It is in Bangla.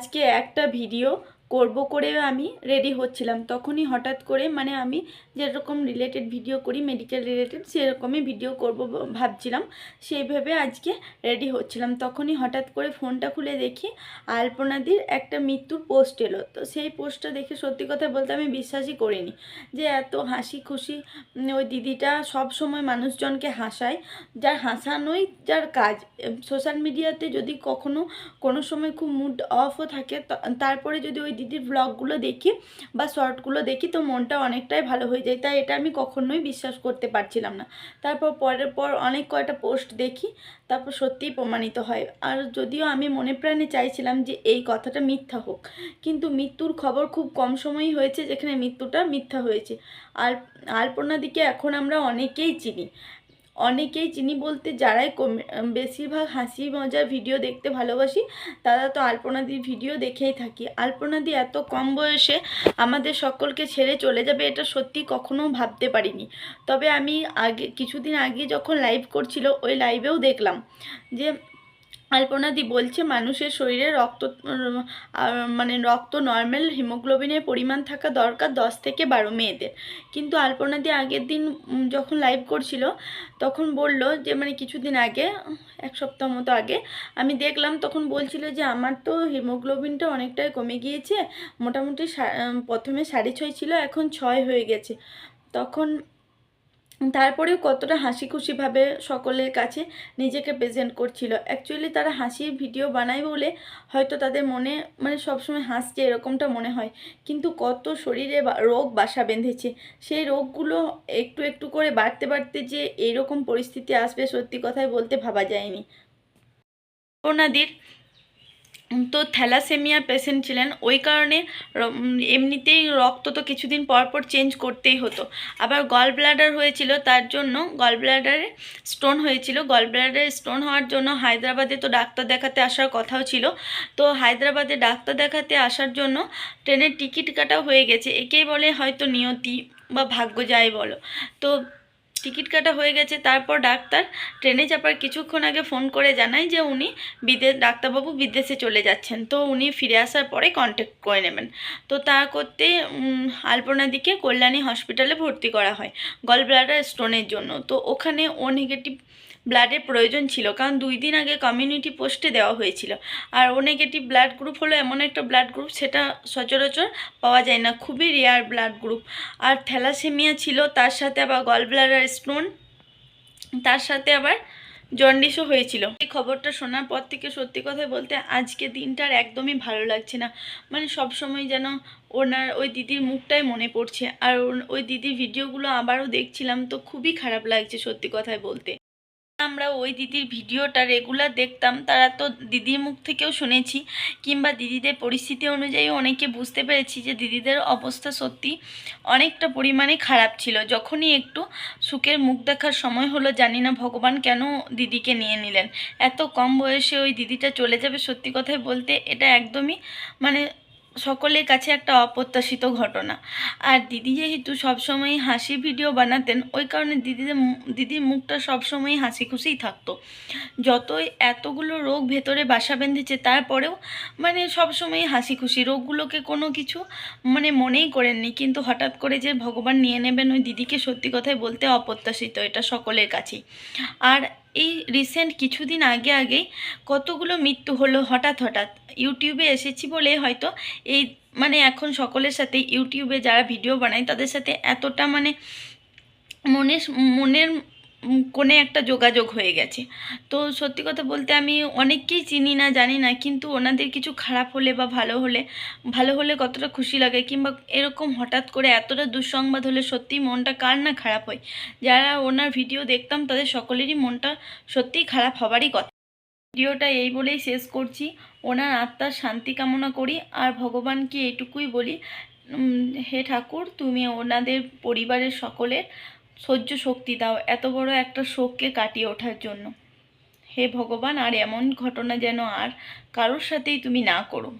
আজকে একটা ভিডিও করব করে আমি রেডি হচ্ছিলাম। তখনই হঠাৎ করে মানে আমি যেরকম রিলেটেড ভিডিও করি মেডিকেল রিলেটেড সেরকমই ভিডিও করব ভাবছিলাম। সেইভাবে আজকে রেডি হচ্ছিলাম। তখনই হঠাৎ করে ফোনটা খুলে দেখি আলপনাদির একটা মৃত্যুর পোস্ট এলো। তো সেই পোস্টটা দেখে সত্যি কথা বলতে আমি বিশ্বাসই করিনি যে এত হাসি খুশি ওই দিদিটা সব সময় মানুষজনকে হাসায়। যার হাসানোই যার কাজ। সোশ্যাল মিডিয়াতে যদি কখনো কোনো সময় খুব মুড অফও থাকে তারপরে যদি ওই দিদির ব্লগগুলো দেখি বা শর্টগুলো দেখি তো মনটা অনেকটাই ভালো হয়ে যায়। তাই এটা আমি কখনোই বিশ্বাস করতে পারছিলাম না। তারপর পরের পর অনেক কয়টা পোস্ট দেখি, তারপর সত্যিই প্রমাণিত হয়। আর যদিও আমি মনে প্রাণে চাইছিলাম যে এই কথাটা মিথ্যা হোক, কিন্তু মৃত্যুর খবর খুব কম সময়ই হয়েছে যেখানে মৃত্যুটা মিথ্যা হয়েছে। আর আলপনাদিকে এখন আমরা অনেকেই চিনি। অনেকেই চিনি বলতে যারাই বেশিরভাগ হাসি মজার ভিডিও দেখতে ভালোবাসি, তারা তো আলপনাদির ভিডিও দেখেই থাকি। আলপনাদি এত কম বয়সে আমাদের সকলকে ছেড়ে চলে যাবে এটা সত্যি কখনো ভাবতে পারিনি। তবে আমি আগে, কিছুদিন আগে যখন লাইভ করছিল, ওই লাইভেও দেখলাম যে আলপনাদি বলছে, মানুষের শরীরে রক্ত মানে রক্ত নর্মাল হিমোগ্লোবিনের পরিমাণ থাকা দরকার দশ থেকে বারো মেয়েদের। কিন্তু আলপনাদি আগের দিন যখন লাইভ করছিল, তখন বলল যে মানে কিছুদিন আগে, এক সপ্তাহ মতো আগে, আমি দেখলাম তখন বলছিল যে, আমার তো হিমোগ্লোবিনটা অনেকটাই কমে গিয়েছে, মোটামুটি প্রথমে সাড়ে ছয় ছিল, এখন ছয় হয়ে গেছে। তখন তারপরেও কতটা হাসি খুশিভাবে সকলের কাছে নিজেকে প্রেজেন্ট করছিল। অ্যাকচুয়ালি তারা হাসির ভিডিও বানায় বলে হয়তো তাদের মনে মানে সবসময় হাসছে এরকমটা মনে হয়। কিন্তু কত শরীরে রোগ বাসা বেঁধেছে। সেই রোগগুলো একটু একটু করে বাড়তে বাড়তে যে এইরকম পরিস্থিতি আসবে সত্যি কথাই বলতে ভাবা যায়নি। ওনাদের তো থ্যালাসেমিয়া পেশেন্ট ছিলেন। ওই কারণে এমনিতেই রক্ত তো কিছুদিন পর পর চেঞ্জ করতেই হতো। আবার গল ব্লাডার হয়েছিল, তার জন্য গল ব্লাডারে স্টোন হয়েছিল। গল ব্লাডারে স্টোন হওয়ার জন্য হায়দ্রাবাদে তো ডাক্তার দেখাতে আসার কথাও ছিল। তো হায়দ্রাবাদে ডাক্তার দেখাতে আসার জন্য ট্রেনের টিকিট কাটা হয়ে গেছে। একেই বলে হয়তো নিয়তি বা ভাগ্য যাই বলো। তো টিকিট কাটা হয়ে গেছে, তারপর ডাক্তার ট্রেনে চাপার কিছুক্ষণ আগে ফোন করে জানায় যে উনি বিদেশ ডাক্তারবাবু বিদেশে চলে যাচ্ছেন। তো উনি ফিরে আসার পরে কন্ট্যাক্ট করে নেবেন। তো তা করতে আলপনাদিকে কল্যাণী হসপিটালে ভর্তি করা হয় গল ব্লাডার স্টোনের জন্য। তো ওখানে ও নেগেটিভ ব্লাডের প্রয়োজন ছিল, কারণ দুই দিন আগে কমিউনিটি পোস্টে দেওয়া হয়েছিল। আর ও নেগেটিভ ব্লাড গ্রুপ হলো এমন একটা ব্লাড গ্রুপ সেটা সচরাচর পাওয়া যায় না, খুবই রেয়ার ব্লাড গ্রুপ আর থ্যালাসেমিয়া ছিল, তার সাথে আবার গল ব্লাডার স্টোন তার সাথে আবার জন্ডিসও হয়েছিল। এই খবরটা শোনার পর থেকে সত্যি কথা বলতে আজকে দিনটার একদমই ভালো লাগছে না। মানে সব সময় যেন ওনার, ওই দিদির মুখটাই মনে পড়ছে। আর ওই দিদির ভিডিওগুলো আবারও দেখছিলাম, তো খুবই খারাপ লাগছে সত্যি কথাই বলতে। আমরা ওই দিদির ভিডিওটা রেগুলার দেখতাম, তারা তো দিদির মুখ থেকেও শুনেছি কিংবা দিদিদের পরিস্থিতি অনুযায়ী অনেকে বুঝতে পেরেছি যে দিদিদের অবস্থা সত্যি অনেকটা পরিমাণে খারাপ ছিল। যখনই একটু সুখের মুখ দেখার সময় হলো, জানি না ভগবান কেন দিদিকে নিয়ে নিলেন। এত কম বয়সে ওই দিদিটা চলে যাবে সত্যি কথাই বলতে, এটা একদমই মানে সকলের কাছে একটা অপ্রত্যাশিত ঘটনা। আর দিদি যেহেতু সবসময় হাসি ভিডিও বানাতেন, ওই কারণে দিদিদের দিদির মুখটা সবসময় হাসি খুশিই থাকতো। যতই এতগুলো রোগ ভেতরে বাসা বেঁধেছে, তারপরেও মানে সবসময় হাসি খুশি রোগগুলোকে কোনো কিছু মানে মনেই করেননি, কিন্তু হঠাৎ করে যে ভগবান নিয়ে নেবেন ওই দিদিকে সত্যি কথাই বলতে অপ্রত্যাশিত, এটা সকলের কাছেই। আর এই রিসেন্ট কিছুদিন আগে আগেই কতগুলো মৃত্যু হলো হঠাৎ হঠাৎ। ইউটিউবে এসেছি বলে হয়তো এই মানে এখন সকলের সাথে ইউটিউবে যারা ভিডিও বানায় তাদের সাথে এতটা মানে মনের মনের কোণে একটা যোগাযোগ হয়ে গেছে। তো সত্যি কথা বলতে আমি অনেককেই চিনি না, জানি না, কিন্তু ওনাদের কিছু খারাপ হলে বা ভালো হলে ভালো হলে কতটা খুশি লাগে কিংবা এরকম হঠাৎ করে এতটা দুঃসংবাদ হলে সত্যিই মনটা কার না খারাপ হয়? যারা ওনার ভিডিও দেখতাম তাদের সকলেরই মনটা সত্যিই খারাপ হবারই কথা। ভিডিওটা এই বলেই শেষ করছি। ওনার আত্মার শান্তি কামনা করি আর ভগবানকে এটুকুই বলি হে ঠাকুর, তুমি ওনাদের পরিবারের সকলের সহ্য শক্তি দাও, এত বড় একটা শোককে কাটিয়ে ওঠার জন্য। হে ভগবান, আর এমন ঘটনা যেন আর কারোর সাথেই তুমি না করো।